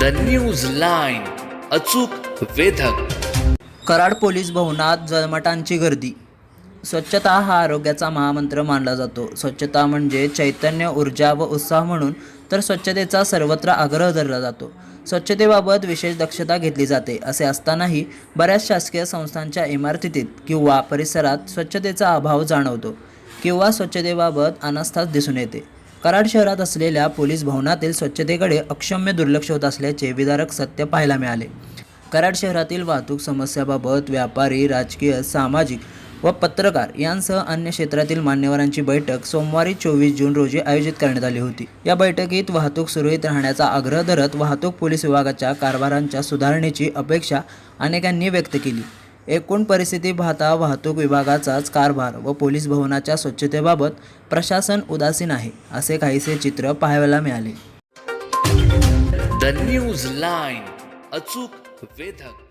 The news line अचूक वेधक. Karad police भवनात जळमटांची गर्दी. स्वच्छता हा आरोग्याचा महामंत्र मानला जातो. स्वच्छता म्हणजे चैतन्य ऊर्जा व उत्साह म्हणून तर स्वच्छतेचा सर्वत्र आग्रह धरला जातो. स्वच्छतेबाबत विशेष दक्षता घेतली जाते असे असतानाही बऱ्याच शासकीय संस्थांच्या इमारतीत किंवा परिसरात स्वच्छतेचा अभाव जाणवतो किंवा स्वच्छतेबाबत अनास्थाच दिसून येते. कराड शहरात असलेल्या पोलीस भवनातील स्वच्छतेकडे अक्षम्य दुर्लक्ष होत असल्याचे विदारक सत्य पाहायला मिळाले. कराड शहरातील वाहतूक समस्याबाबत व्यापारी राजकीय सामाजिक व पत्रकार यांसह अन्य क्षेत्रातील मान्यवरांची बैठक सोमवारी चोवीस जून रोजी आयोजित करण्यात आली होती. या बैठकीत वाहतूक सुरळीत राहण्याचा आग्रह धरत वाहतूक पोलीस विभागाच्या कारभारांच्या सुधारणेची अपेक्षा अनेकांनी व्यक्त केली. एकूण परिस्थिती पाहता वाहतूक विभागाचाच कारभार व पोलीस भवनाच्या स्वच्छतेबाबत प्रशासन उदासीन आहे असे काहीसे चित्र पाहायला मिळाले. द न्यूज लाईन अचूक वेधक.